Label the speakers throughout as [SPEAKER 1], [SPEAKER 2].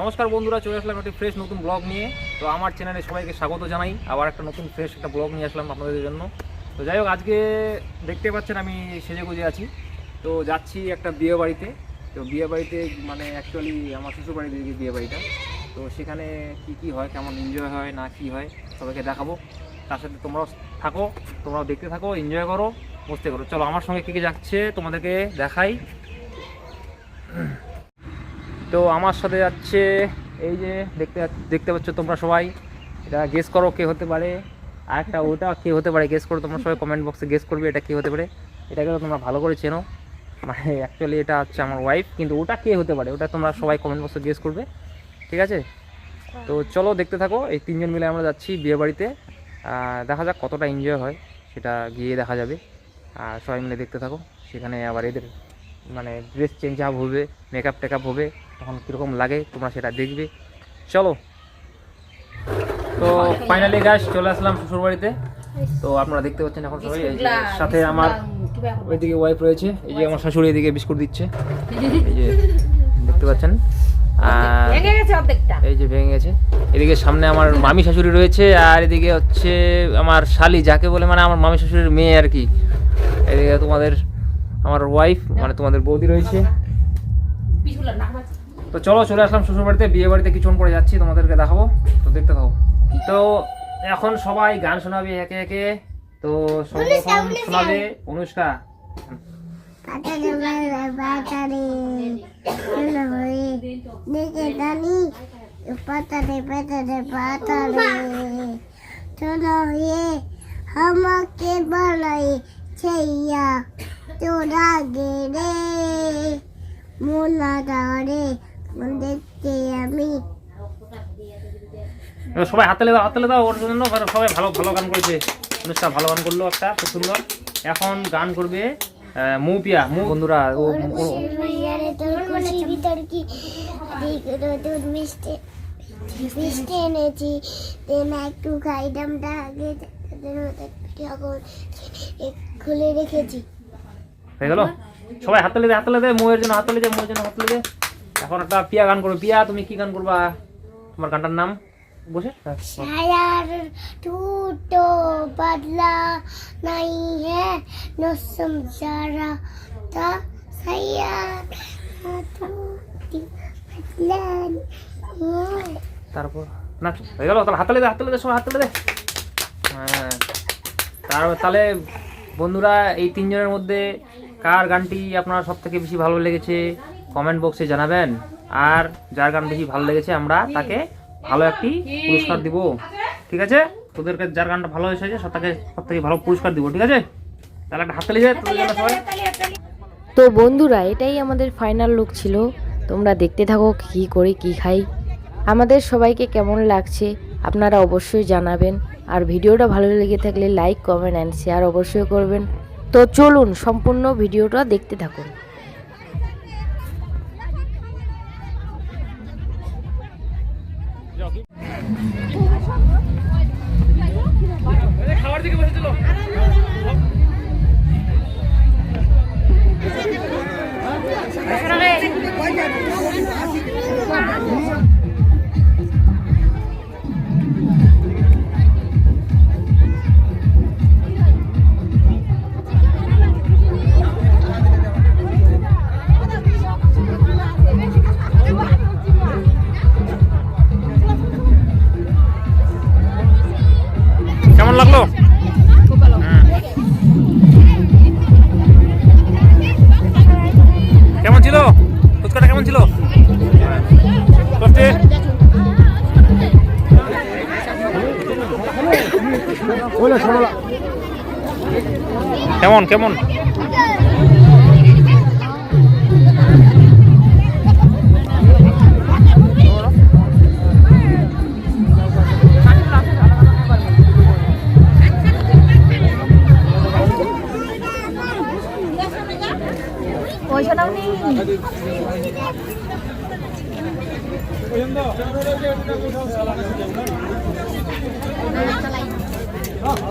[SPEAKER 1] নমস্কার বন্ধুরা, চলে আসলাম একটি ফ্রেশ নতুন ব্লগ নিয়ে। তো আমার চ্যানেলে সবাইকে স্বাগত জানাই। আবার একটা নতুন ফ্রেশ একটা ব্লগ নিয়ে আসলাম আপনাদের জন্য। তো যাই হোক, আজকে দেখতে পাচ্ছেন আমি সেজে গুজে আছি। তো যাচ্ছি একটা বিয়ে বাড়িতে। তো বিয়ে বাড়িতে মানে অ্যাকচুয়ালি আমার শ্বশুর বাড়িতে দিকে বিয়ে বাড়িটা। তো সেখানে কি কি হয়, কেমন এনজয় হয়, না কি হয়, সবাইকে দেখাবো। তার সাথে তোমরাও থাকো, তোমরাও দেখতে থাকো এনজয় করো। মস্তি করো চলো, আমার সঙ্গে কে কে যাচ্ছে তোমাদেরকে দেখাই। তো আমার সাথে যাচ্ছে, এই যে দেখতে দেখতে পাচ্ছ তোমরা সবাই। এটা গেস করো কে হতে পারে। আর একটা ওটা কে হতে পারে গেস করো তোমরা সবাই কমেন্ট বক্সে গেস করবে এটা কে হতে পারে। এটাকে তোমরা ভালো করে চেনো। মানে অ্যাকচুয়ালি এটা হচ্ছে আমার ওয়াইফ কিন্তু ওটা কে হতে পারে, ওটা তোমরা সবাই কমেন্ট বক্সে গেস করবে। ঠিক আছে? তো চলো, দেখতে থাকো। এই তিনজন মিলে আমরা যাচ্ছি বিয়েবাড়িতে। দেখা যাক কতটা এনজয় হয়, সেটা গিয়ে দেখা যাবে। আর সবাই মিলে দেখতে থাকো। সেখানে আবার এদের মানে ড্রেস চেঞ্জ আপ হবে মেকআপ টেকআপ হবে তখন কীরকম লাগে তোমরা সেটা দেখবে। চলো। তো ফাইনালি গাছ চলে আসলাম শ্বশুর বাড়িতে। তো আপনারা দেখতে পাচ্ছেন এখন সবাই এই যে সাথে আমার ওইদিকে ওয়াইফ রয়েছে। এই যে আমার শাশুড়ি এদিকে বিস্কুট দিচ্ছে। এই যে দেখতে পাচ্ছেন? এই যে ভেঙে গেছে। এদিকে সামনে আমার মামি শাশুড়ি রয়েছে আর এদিকে হচ্ছে আমার শালি যাকে বলে মানে আমার মামি শাশুড়ির মেয়ে আর কি। এদিকে তোমাদের আমার ওয়াইফ মানে তোমাদের বৌদি রয়েছে। তো চলো চলে আসলাম শ্বশুর বাড়িতে বিয়ে বাড়িতে কিছুক্ষণ পরে যাচ্ছি তোমাদেরকে দেখাবো। তো দেখতে থাকো। তো এখন সবাই গান শোনাবে একে একে। তো শোনাবে অনুষ্কা।
[SPEAKER 2] পাতারে হয়ে চলো হয়ে আমাকে বলাই ছেয়া তোরা গেরে মোলা দাঁড়ে দেখতে আমি
[SPEAKER 1] এবার সবাই হাততালি দাও হাততালি দাও ওর জন্য সবাই ভালো ভালো গান করেছে। অনুষ্কা ভালো গান করল একটা খুব সুন্দর। এখন গান করবে মৌপিয়া। মৌ বন্ধুরা ও
[SPEAKER 2] মিষ্টি মিষ্টি এনেছি। দেন একটু খাইডামটা আগে এখন খুলে রেখেছি।
[SPEAKER 1] হয়ে গেল? সবাই হাততালি দে হাততালি দে মোয়ের জন্য হাততালি দে মোয়ের জন্য হাততালি দে। এখন একটা পিয়া গান করবে। পিয়া তুমি কি গান করবা? তোমার গানটার নাম? বসে?
[SPEAKER 2] শায়ার টুটো বদলা নাই হে নো সমঝারা তা শায়ার টুটি বদলা
[SPEAKER 1] তারপর না হয়ে গেল? তাহলে হাততালি দে হাততালি দে সবাই হাততালি দে। হ্যাঁ। তার তাহলে বন্ধুরা, এই তিনজনের মধ্যে কার গানটি আপনার সব থেকে বেশি ভালো লেগেছে কমেন্ট বক্সে জানাবেন। আর যার গান বেশি ভালো লেগেছে, আমরা তাকে ভালো একটি পুরস্কার দিব। ঠিক আছে? তোদেরকে যার গানটা ভালো হয়েছে সব তাকে সব থেকে ভালো পুরস্কার দিব, ঠিক আছে? তাহলে একটা হাততালি জন্য সবাই।
[SPEAKER 3] তো বন্ধুরা, এটাই আমাদের ফাইনাল লুক ছিল। তোমরা দেখতে থাকো কি করি, কি খাই। আমাদের সবাইকে কেমন লাগছে? আপনারা অবশ্যই জানাবেন। আর ভিডিওটা ভালো লেগে থাকলে লাইক কমেন্ট অ্যান্ড শেয়ার অবশ্যই করবেন। তো চলুন, সম্পূর্ণ ভিডিওটা দেখতে থাকুন।
[SPEAKER 1] খাবার দিকে বসেছিল কেমন কেমন কেমন?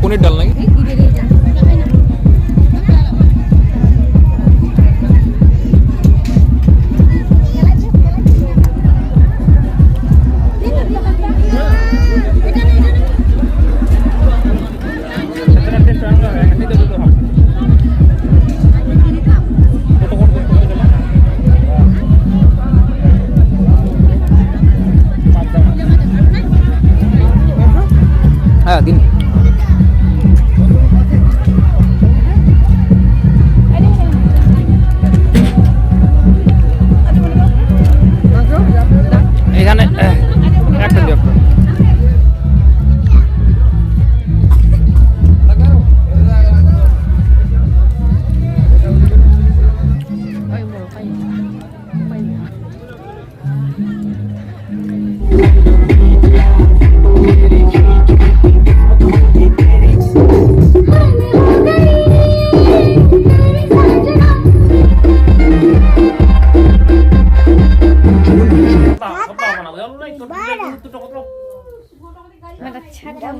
[SPEAKER 1] পনির ডাল নাকি?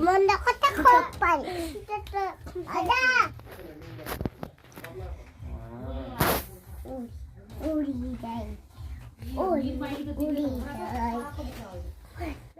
[SPEAKER 2] মনটা কথা খুব পারি আদা উড়ি যাই উড়ি উড়ি